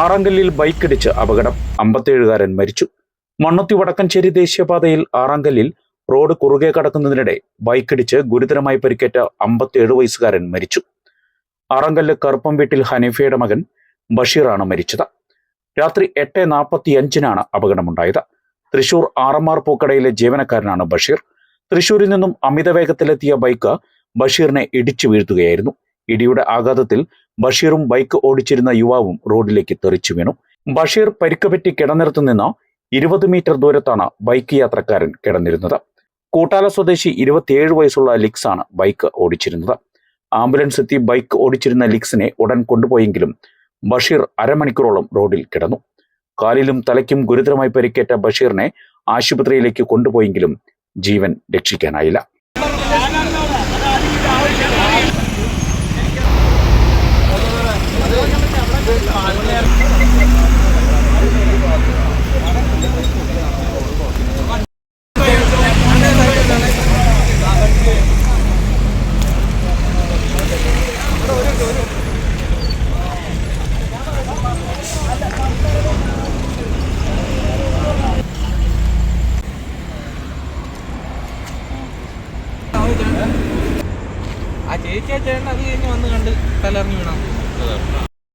ആറാങ്കല്ലിൽ ബൈക്കിടിച്ച് അപകടം. അമ്പത്തിയേഴുകാരൻ മരിച്ചു. മണ്ണുത്തി വടക്കഞ്ചേരി ദേശീയപാതയിൽ ആറാങ്കല്ലിൽ റോഡ് കുറുകെ കടക്കുന്നതിനിടെ ബൈക്കിടിച്ച് ഗുരുതരമായി പരിക്കേറ്റ അമ്പത്തിയേഴ് വയസ്സുകാരൻ മരിച്ചു. ആറാങ്കല്ല് കറുപ്പം വീട്ടിൽ ഹനീഫയുടെ മകൻ ബഷീറാണ് മരിച്ചത്. രാത്രി എട്ട് നാൽപ്പത്തിയഞ്ചിനാണ് അപകടമുണ്ടായത്. തൃശൂർ ആറമ്മാർ പൂക്കടയിലെ ജീവനക്കാരനാണ് ബഷീർ. തൃശൂരിൽ നിന്നും അമിത വേഗത്തിലെത്തിയ ബൈക്ക് ബഷീറിനെ ഇടിച്ചു വീഴ്ത്തുകയായിരുന്നു. ഇടിയുടെ ആഘാതത്തിൽ ബഷീറും ബൈക്ക് ഓടിച്ചിരുന്ന യുവാവും റോഡിലേക്ക് തെറിച്ചു വീണു. ബഷീർ പരിക്കുപറ്റി കിടന്നിടത്തു നിന്ന് ഇരുപത് മീറ്റർ ദൂരത്താണ് ബൈക്ക് യാത്രക്കാരൻ കിടന്നിരുന്നത്. കൂട്ടാല സ്വദേശി ഇരുപത്തിയേഴ് വയസ്സുള്ള ലിക്സ് ആണ് ബൈക്ക് ഓടിച്ചിരുന്നത്. ആംബുലൻസ് എത്തി ബൈക്ക് ഓടിച്ചിരുന്ന ലിക്സിനെ ഉടൻ കൊണ്ടുപോയെങ്കിലും ബഷീർ അരമണിക്കൂറോളം റോഡിൽ കിടന്നു. കാലിലും തലയ്ക്കും ഗുരുതരമായി പരിക്കേറ്റ ബഷീറിനെ ആശുപത്രിയിലേക്ക് കൊണ്ടുപോയെങ്കിലും ജീവൻ രക്ഷിക്കാനായില്ല. ആ ചേച്ചി ചേട്ടൻ അത് കഴിഞ്ഞ് വന്ന് കണ്ട് തലറിഞ്ഞു വീണാ?